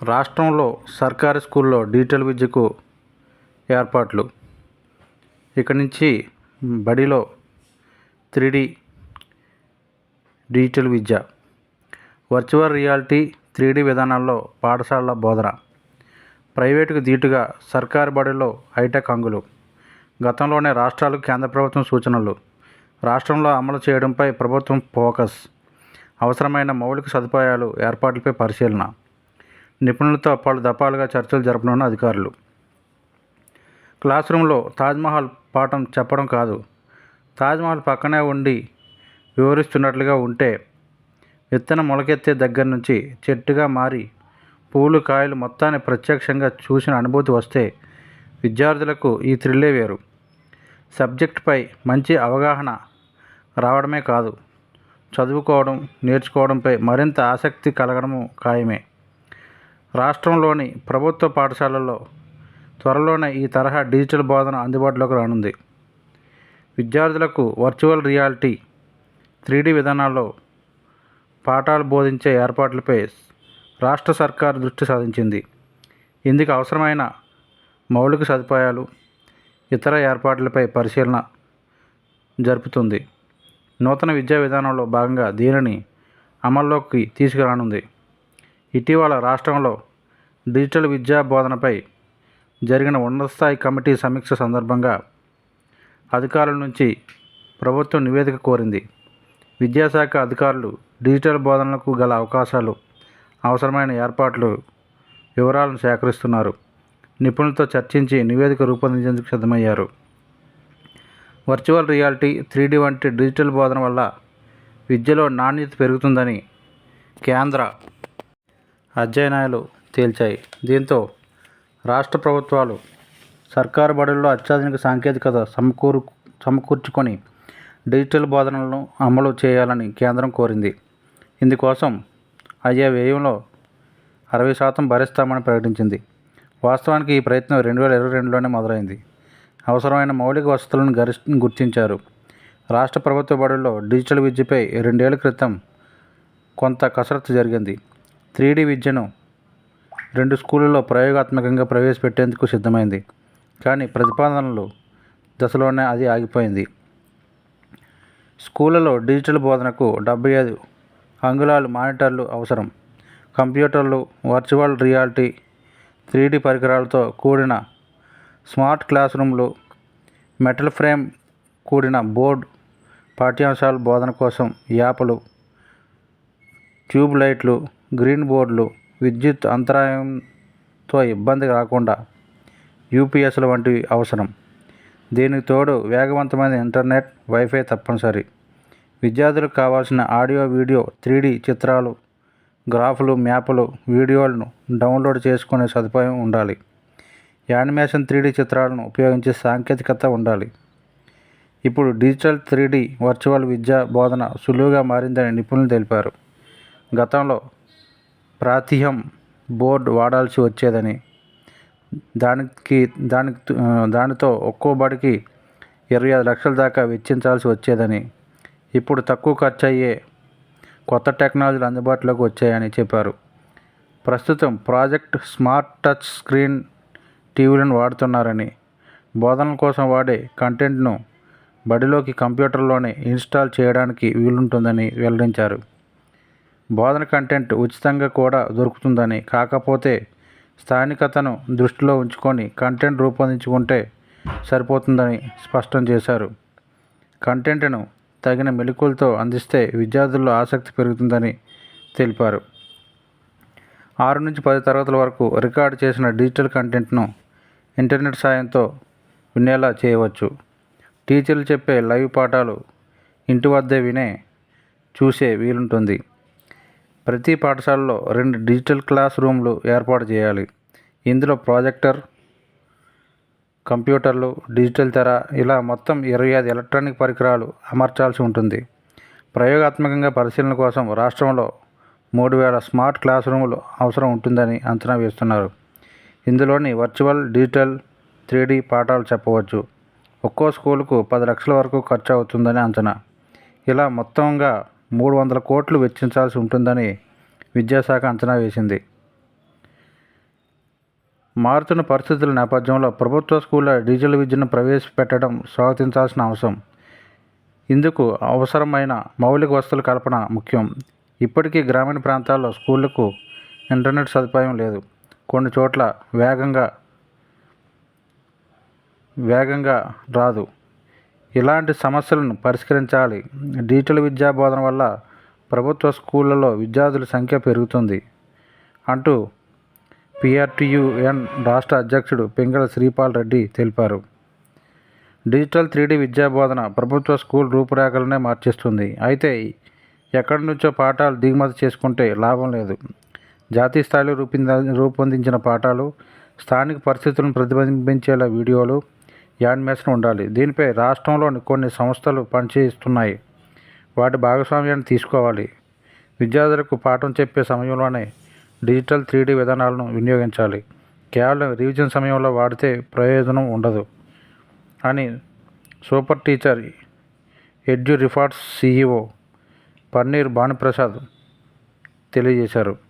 రాష్ట్రంలో సర్కారీ స్కూల్లో డిజిటల్ విద్యకు ఏర్పాట్లు. ఇక్కడి నుంచి బడిలో త్రీ డి డిజిటల్ విద్య వర్చువల్ రియాలిటీ త్రీ డి విధానాల్లో పాఠశాలల బోధన ప్రైవేటుకు దీటుగా సర్కారు బడిలో హైటెక్ అంగులు గతంలోనే రాష్ట్రాలకు కేంద్ర ప్రభుత్వం సూచనలు రాష్ట్రంలో అమలు చేయడంపై ప్రభుత్వం ఫోకస్ అవసరమైన మౌలిక సదుపాయాలు ఏర్పాట్లపై పరిశీలన నిపుణులతో పలు దఫాలుగా చర్చలు జరపనున్న అధికారులు. క్లాస్ రూమ్లో తాజ్మహల్ పాఠం చెప్పడం కాదు. తాజ్మహల్ పక్కనే ఉండి వివరిస్తున్నట్లుగా ఉంటే విత్తనం మొలకెత్తే దగ్గర నుంచి చెట్టుగా మారి పూలు కాయలు మొత్తాన్ని ప్రత్యక్షంగా చూసిన అనుభూతి వస్తే విద్యార్థులకు ఈ థ్రిల్లే వేరు. సబ్జెక్టుపై మంచి అవగాహన రావడమే కాదు. చదువుకోవడం నేర్చుకోవడంపై మరింత ఆసక్తి కలగడము ఖాయమే. రాష్ట్రంలోని ప్రభుత్వ పాఠశాలల్లో త్వరలోనే ఈ తరహా డిజిటల్ బోధన అందుబాటులోకి రానుంది. విద్యార్థులకు వర్చువల్ రియాలిటీ త్రీ డి విధానాల్లో పాఠాలు బోధించే ఏర్పాట్లపై రాష్ట్ర సర్కారు దృష్టి సాధించింది. ఇందుకు అవసరమైన మౌలిక సదుపాయాలు ఇతర ఏర్పాట్లపై పరిశీలన జరుపుతుంది. నూతన విద్యా విధానంలో భాగంగా దీనిని అమల్లోకి తీసుకురానుంది. ఇటీవల రాష్ట్రంలో డిజిటల్ విద్యా బోధనపై జరిగిన ఉన్నత స్థాయి కమిటీ సమీక్ష సందర్భంగా అధికారుల నుంచి ప్రభుత్వం నివేదిక కోరింది. విద్యాశాఖ అధికారులు డిజిటల్ బోధనలకు గల అవకాశాలు అవసరమైన ఏర్పాట్లు వివరాలను సేకరిస్తున్నారు. నిపుణులతో చర్చించి నివేదిక రూపొందించేందుకు సిద్ధమయ్యారు. వర్చువల్ రియాలిటీ త్రీడీ వంటి డిజిటల్ బోధన వల్ల విద్యలో నాణ్యత పెరుగుతుందని కేంద్ర అధ్యయనాలు తేల్చాయి. దీంతో రాష్ట్ర ప్రభుత్వాలు సర్కారు బడుల్లో అత్యాధునిక సాంకేతికత సమకూరు సమకూర్చుకొని డిజిటల్ బోధనలను అమలు చేయాలని కేంద్రం కోరింది. ఇందుకోసం అయ్యే వ్యయంలో అరవై శాతం భరిస్తామని ప్రకటించింది. వాస్తవానికి ఈ ప్రయత్నం రెండు వేల ఇరవై రెండులోనే మొదలైంది. అవసరమైన మౌలిక వసతులను గరిష్ గుర్తించారు. రాష్ట్ర ప్రభుత్వ బడుల్లో డిజిటల్ విద్యపై రెండేళ్ళ క్రితం కొంత కసరత్తు జరిగింది. త్రీ డి విద్యను రెండు స్కూళ్ళలో ప్రయోగాత్మకంగా ప్రవేశపెట్టేందుకు సిద్ధమైంది. కానీ ప్రతిపాదనలు దశలోనే అది ఆగిపోయింది. స్కూళ్ళలో డిజిటల్ బోధనకు డెబ్బై ఐదు అంగుళాలు మానిటర్లు అవసరం. కంప్యూటర్లు వర్చువల్ రియాలిటీ త్రీ డి పరికరాలతో కూడిన స్మార్ట్ క్లాస్ రూమ్లు మెటల్ ఫ్రేమ్ కూడిన బోర్డ్ పాఠ్యాంశాల బోధన కోసం యాప్లు ట్యూబ్ లైట్లు గ్రీన్ బోర్డులు విద్యుత్ అంతరాయంతో ఇబ్బంది రాకుండా యూపీఎస్ల వంటివి అవసరం. దీనికి తోడు వేగవంతమైన ఇంటర్నెట్ వైఫై తప్పనిసరి. విద్యార్థులకు కావాల్సిన ఆడియో వీడియో త్రీ డి చిత్రాలు గ్రాఫులు మ్యాపులు వీడియోలను డౌన్లోడ్ చేసుకునే సదుపాయం ఉండాలి. యానిమేషన్ త్రీ డి చిత్రాలను ఉపయోగించే సాంకేతికత ఉండాలి. ఇప్పుడు డిజిటల్ త్రీ డి వర్చువల్ విద్యా బోధన సులువుగా మారిందని నిపుణులు తెలిపారు. గతంలో ప్రాతిహ్యం బోర్డు వాడాల్సి వచ్చేదని. దానికి దానికి దానితో ఒక్కో బడికి ఇరవై ఐదు లక్షల దాకా వెచ్చించాల్సి వచ్చేదని. ఇప్పుడు తక్కువ ఖర్చు అయ్యే కొత్త టెక్నాలజీలు అందుబాటులోకి వచ్చాయని చెప్పారు. ప్రస్తుతం ప్రాజెక్ట్ స్మార్ట్ టచ్ స్క్రీన్ టీవీలను వాడుతున్నారని బోధనల కోసం వాడే కంటెంట్ను బడిలోకి కంప్యూటర్లోనే ఇన్స్టాల్ చేయడానికి వీలుంటుందని వెల్లడించారు. బోధన కంటెంట్ ఉచితంగా కూడా దొరుకుతుందని కాకపోతే స్థానికతను దృష్టిలో ఉంచుకొని కంటెంట్ రూపొందించుకుంటే సరిపోతుందని స్పష్టం చేశారు. కంటెంట్ను తగిన మెలకువలతో అందిస్తే విద్యార్థుల్లో ఆసక్తి పెరుగుతుందని తెలిపారు. ఆరు నుంచి పది తరగతుల వరకు రికార్డు చేసిన డిజిటల్ కంటెంట్ను ఇంటర్నెట్ సాయంతో వినేలా చేయవచ్చు. టీచర్లు చెప్పే లైవ్ పాఠాలు ఇంటి వద్దే వినే చూసే వీలుంటుంది. ప్రతి పాఠశాలలో రెండు డిజిటల్ క్లాస్ రూమ్లు ఏర్పాటు చేయాలి. ఇందులో ప్రాజెక్టర్ కంప్యూటర్లు డిజిటల్ తెర ఇలా మొత్తం ఇరవై ఐదు ఎలక్ట్రానిక్ పరికరాలు అమర్చాల్సి ఉంటుంది. ప్రయోగాత్మకంగా పరిశీలన కోసం రాష్ట్రంలో మూడు వేల స్మార్ట్ క్లాస్ రూములు అవసరం ఉంటుందని అంచనా వేస్తున్నారు. ఇందులోని వర్చువల్ డిజిటల్ త్రీ డి పాఠాలు చెప్పవచ్చు. ఒక్కో స్కూలుకు పది లక్షల వరకు ఖర్చు అవుతుందని అంచనా. ఇలా మొత్తంగా మూడు వందల కోట్లు వెచ్చించాల్సి ఉంటుందని విద్యాశాఖ అంచనా వేసింది. మారుతున్న పరిస్థితుల నేపథ్యంలో ప్రభుత్వ స్కూళ్ళ డిజిటల్ విద్యను ప్రవేశపెట్టడం స్వాగతించాల్సిన అవసరం. ఇందుకు అవసరమైన మౌలిక వసతుల కల్పన ముఖ్యం. ఇప్పటికీ గ్రామీణ ప్రాంతాల్లో స్కూళ్ళకు ఇంటర్నెట్ సదుపాయం లేదు. కొన్ని చోట్ల వేగంగా వేగంగా రాదు. ఇలాంటి సమస్యలను పరిష్కరించాలి. డిజిటల్ విద్యా బోధన వల్ల ప్రభుత్వ స్కూళ్ళలో విద్యార్థుల సంఖ్య పెరుగుతుంది. అంటూ పిఆర్టీయుఎన్ రాష్ట్ర అధ్యక్షుడు పింగళ శ్రీపాల్ రెడ్డి తెలిపారు. డిజిటల్ త్రీడీ విద్యా బోధన ప్రభుత్వ స్కూల్ రూపురేఖలనే మార్చేస్తుంది. అయితే ఎక్కడి నుంచో పాఠాలు దిగుమతి చేసుకుంటే లాభం లేదు. జాతీయ స్థాయిలో రూపొంది రూపొందించిన పాఠాలు స్థానిక పరిస్థితులను ప్రతిబింబించేలా వీడియోలు యానిమేషన్ ఉండాలి. దీనిపై రాష్ట్రంలోని కొన్ని సంస్థలు పనిచేస్తున్నాయి. వాటి భాగస్వామ్యాన్ని తీసుకోవాలి. విద్యార్థులకు పాఠం చెప్పే సమయంలోనే డిజిటల్ త్రీడీ విధానాలను వినియోగించాలి. కేవలం రివిజన్ సమయంలో వాడితే ప్రయోజనం ఉండదు అని సూపర్ టీచర్ ఎడ్యు రిఫార్ట్స్ సిఇఓ పన్నీర్ భానుప్రసాద్ తెలియజేశారు.